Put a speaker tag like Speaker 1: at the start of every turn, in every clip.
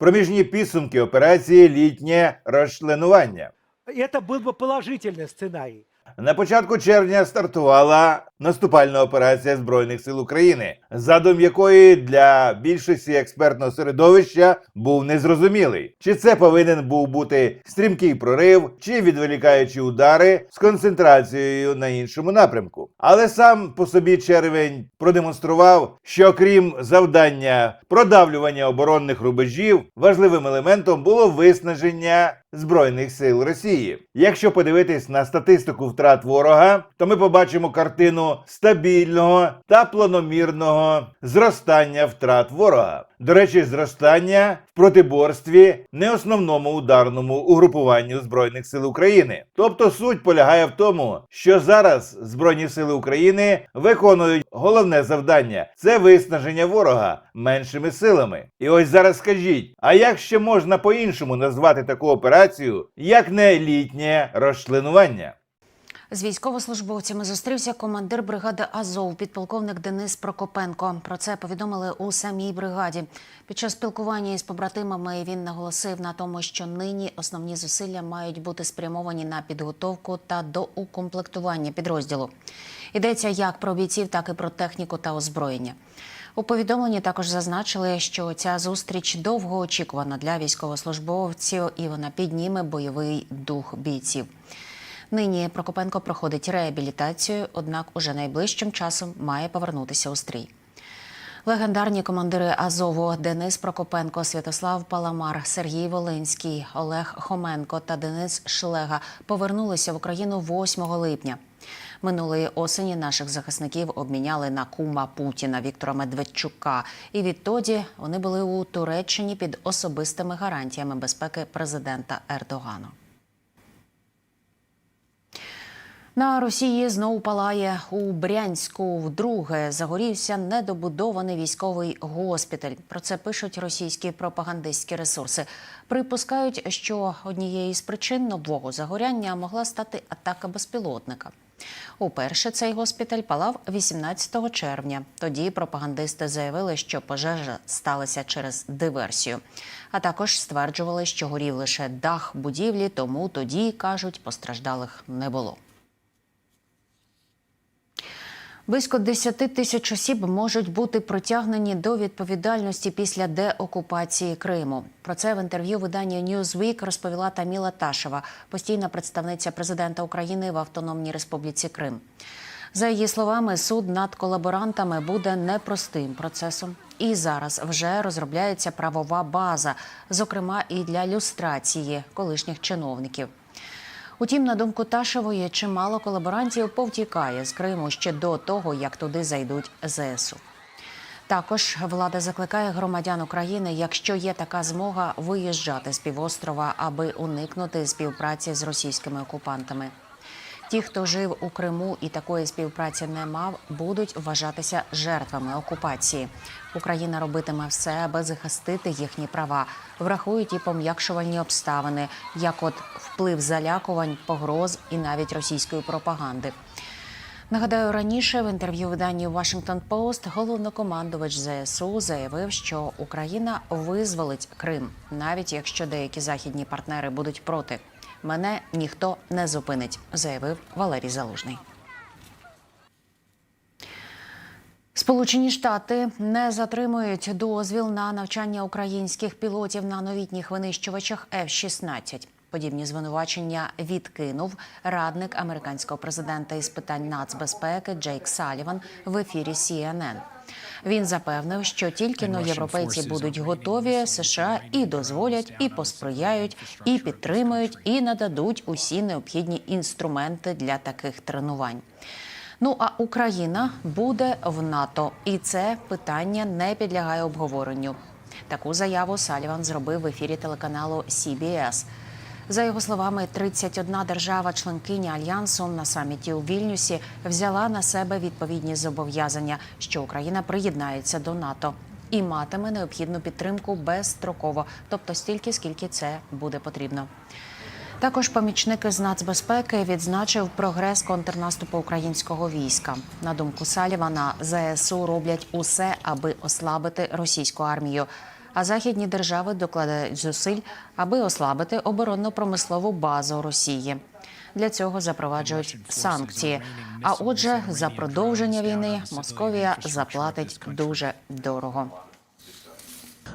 Speaker 1: проміжні підсумки операції літнє розчленування.
Speaker 2: Это был бы положительный сценарий.
Speaker 1: На початку червня стартувала наступальна операція Збройних сил України, задум якої для більшості експертного середовища був незрозумілий. Чи це повинен був бути стрімкий прорив, чи відволікаючі удари з концентрацією на іншому напрямку. Але сам по собі червень продемонстрував, що крім завдання продавлювання оборонних рубежів, важливим елементом було виснаження Збройних сил Росії. Якщо подивитись на статистику втрат ворога, то ми побачимо картину стабільного та планомірного зростання втрат ворога. До речі, зростання в протиборстві не основному ударному угрупуванню Збройних сил України. Тобто суть полягає в тому, що зараз Збройні сили України виконують головне завдання це виснаження ворога меншими силами. І ось зараз скажіть: а як ще можна по-іншому назвати таку операцію, як не літнє розчленування?
Speaker 3: З військовослужбовцями зустрівся командир бригади Азов, підполковник Денис Прокопенко. Про це повідомили у самій бригаді. Під час спілкування із побратимами він наголосив на тому, що нині основні зусилля мають бути спрямовані на підготовку та доукомплектування підрозділу. Йдеться як про бійців, так і про техніку та озброєння. У повідомленні також зазначили, що ця зустріч довго очікувана для військовослужбовців і вона підніме бойовий дух бійців. Нині Прокопенко проходить реабілітацію, однак уже найближчим часом має повернутися у стрій. Легендарні командири Азову Денис Прокопенко, Святослав Паламар, Сергій Волинський, Олег Хоменко та Денис Шлега повернулися в Україну 8 липня. Минулої осені наших захисників обміняли на кума Путіна Віктора Медведчука. І відтоді вони були у Туреччині під особистими гарантіями безпеки президента Ердогану. На Росії знову палає у Брянську. Вдруге загорівся недобудований військовий госпіталь. Про це пишуть російські пропагандистські ресурси. Припускають, що однією з причин нового загоряння могла стати атака безпілотника. Уперше цей госпіталь палав 18 червня. Тоді пропагандисти заявили, що пожежа сталася через диверсію. А також стверджували, що горів лише дах будівлі, тому тоді кажуть, постраждалих не було. Близько 10 тисяч осіб можуть бути притягнені до відповідальності після деокупації Криму. Про це в інтерв'ю видання Newsweek розповіла Таміла Ташева, постійна представниця президента України в Автономній Республіці Крим. За її словами, суд над колаборантами буде непростим процесом. І зараз вже розробляється правова база, зокрема і для люстрації колишніх чиновників. Утім, на думку Ташевої, чимало колаборантів повтікає з Криму ще до того, як туди зайдуть ЗСУ. Також влада закликає громадян України, якщо є така змога, виїжджати з півострова, аби уникнути співпраці з російськими окупантами. Ті, хто жив у Криму і такої співпраці не мав, будуть вважатися жертвами окупації. Україна робитиме все, аби захистити їхні права. Врахують і пом'якшувальні обставини, як от вплив залякувань, погроз і навіть російської пропаганди. Нагадаю, раніше в інтерв'ю виданню Washington Post головнокомандувач ЗСУ заявив, що Україна визволить Крим, навіть якщо деякі західні партнери будуть проти. Мене ніхто не зупинить, заявив Валерій Залужний. Сполучені Штати не затримують дозвіл на навчання українських пілотів на новітніх винищувачах F-16. Подібні звинувачення відкинув радник американського президента із питань нацбезпеки Джейк Саліван в ефірі CNN. Він запевнив, що тільки но європейці будуть готові, США і дозволять, і посприяють, і підтримують, і нададуть усі необхідні інструменти для таких тренувань. Ну а Україна буде в НАТО, і це питання не підлягає обговоренню. Таку заяву Саліван зробив в ефірі телеканалу CBS. За його словами, 31 держава-членкиня альянсу на саміті у Вільнюсі взяла на себе відповідні зобов'язання, що Україна приєднається до НАТО і матиме необхідну підтримку безстроково, тобто стільки, скільки це буде потрібно. Також помічник з нацбезпеки відзначив прогрес контрнаступу українського війська. На думку Салівана, ЗСУ роблять усе, аби ослабити російську армію. А західні держави докладають зусиль, аби ослабити оборонно-промислову базу Росії. Для цього запроваджують санкції. А отже, за продовження війни Московія заплатить дуже дорого.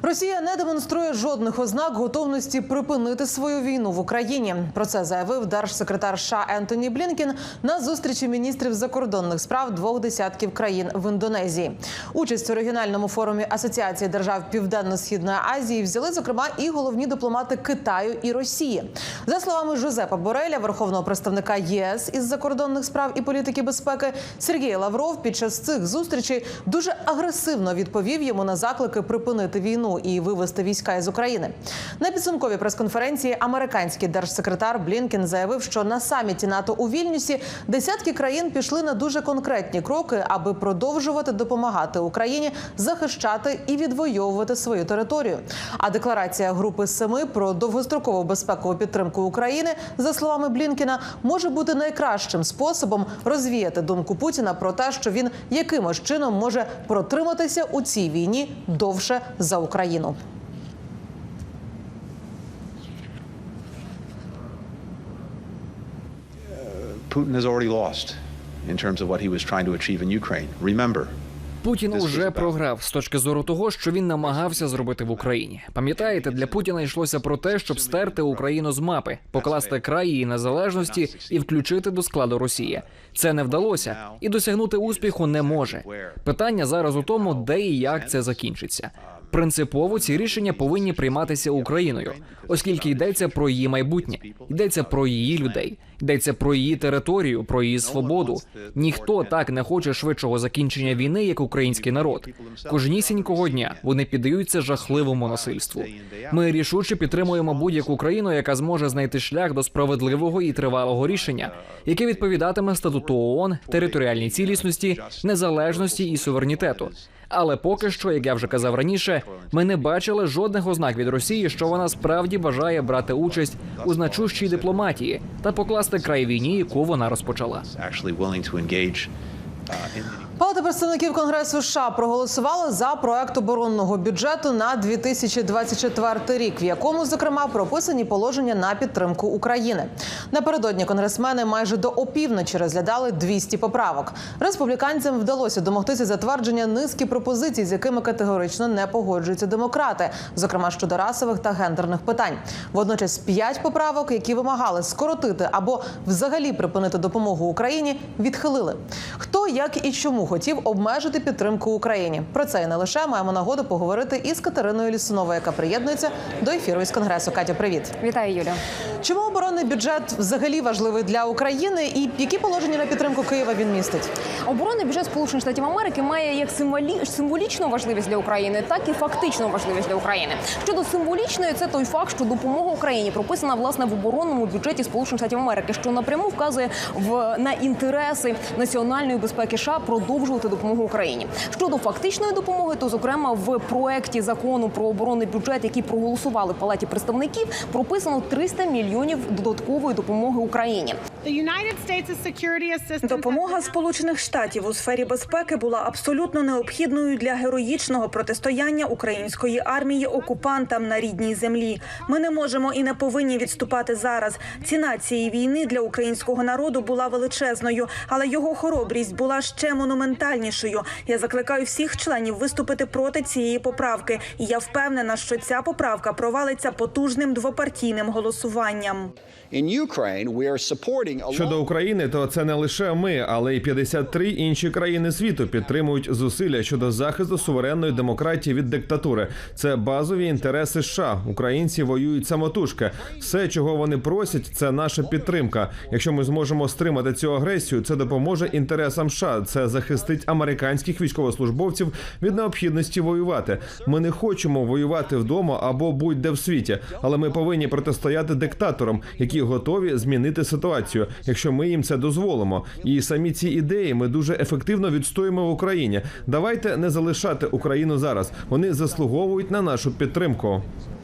Speaker 4: Росія не демонструє жодних ознак готовності припинити свою війну в Україні. Про це заявив держсекретар США Ентоні Блінкін на зустрічі міністрів закордонних справ двох десятків країн в Індонезії. Участь у регіональному форумі Асоціації держав Південно-східної Азії взяли зокрема і головні дипломати Китаю і Росії. За словами Жозепа Бореля, верховного представника ЄС із закордонних справ і політики безпеки, Сергій Лавров під час цих зустрічей дуже агресивно відповів йому на заклики припинити війну і вивести війська із України. На підсумковій прес-конференції американський держсекретар Блінкен заявив, що на саміті НАТО у Вільнюсі десятки країн пішли на дуже конкретні кроки, аби продовжувати допомагати Україні захищати і відвоювати свою територію. А декларація групи семи про довгострокову безпекову підтримку України, за словами Блінкена, може бути найкращим способом розвіяти думку Путіна про те, що він якимось чином може протриматися у цій війні довше за Україну.
Speaker 5: Putin has already lost in terms of what he was trying to achieve in Ukraine. Remember,
Speaker 6: Путін уже програв з точки зору того, що він намагався зробити в Україні. Пам'ятаєте, для Путіна йшлося про те, щоб стерти Україну з мапи, покласти край її незалежності і включити до складу Росії. Це не вдалося, і досягнути успіху не може. Питання зараз у тому, де і як це закінчиться. Принципово ці рішення повинні прийматися Україною, оскільки йдеться про її майбутнє, йдеться про її людей, йдеться про її територію, про її свободу. Ніхто так не хоче швидшого закінчення війни, як український народ. Кожнісінького дня вони піддаються жахливому насильству. Ми рішуче підтримуємо будь-яку країну, яка зможе знайти шлях до справедливого і тривалого рішення, яке відповідатиме статуту ООН, територіальній цілісності, незалежності і суверенітету. Але поки що, як я вже казав раніше, ми не бачили жодних ознак від Росії, що вона справді бажає брати участь у значущій дипломатії та покласти край війні, яку вона розпочала.
Speaker 4: Палата представників Конгресу США проголосувала за проект оборонного бюджету на 2024 рік, в якому зокрема прописані положення на підтримку України. Напередодні конгресмени майже до опівночі розглядали 200 поправок. Республіканцям вдалося домогтися затвердження низки пропозицій, з якими категорично не погоджуються демократи, зокрема щодо расових та гендерних питань. Водночас п'ять поправок, які вимагали скоротити або взагалі припинити допомогу Україні, відхилили. Хто як і чому хотів обмежити підтримку Україні? Про це і не лише маємо нагоду поговорити із Катериною Лісуновою, яка приєднується до ефіру із конгресу. Катя, привіт.
Speaker 7: Вітаю, Юля.
Speaker 4: Чому оборонний бюджет взагалі важливий для України, і які положення на підтримку Києва він містить?
Speaker 7: Оборонний бюджет Сполучених Штатів Америки має як символі... символічну важливість для України, так і фактичну важливість для України. Щодо символічної, це той факт, що допомога Україні прописана власне в оборонному бюджеті Сполучених Штатів Америки, що напряму вказує в на інтереси національної безпеки США продовжувати допомогу Україні. Щодо фактичної допомоги, то зокрема в проекті закону про оборонний бюджет, який проголосували в палаті представників, прописано 300 мільйонів додаткової допомоги Україні.
Speaker 8: Допомога Сполучених Штатів у сфері безпеки була абсолютно необхідною для героїчного протистояння української армії окупантам на рідній землі. Ми не можемо і не повинні відступати зараз. Ціна цієї війни для українського народу була величезною, але його хоробрість була ще монументальнішою. Я закликаю всіх членів виступити проти цієї поправки, і я впевнена, що ця поправка провалиться потужним двопартійним голосуванням.
Speaker 9: Щодо України, то це не лише ми, але й 53 інші країни світу підтримують зусилля щодо захисту суверенної демократії від диктатури. Це базові інтереси США. Українці воюють самотужки. Все, чого вони просять, це наша підтримка. Якщо ми зможемо стримати цю агресію, це допоможе інтересам США. Це захистить американських військовослужбовців від необхідності воювати. Ми не хочемо воювати вдома або будь-де в світі, але ми повинні протистояти диктаторам, які готові змінити ситуацію, якщо ми їм це дозволимо. І самі ці ідеї ми дуже ефективно відстоїмо в Україні. Давайте не залишати Україну зараз. Вони заслуговують на нашу підтримку.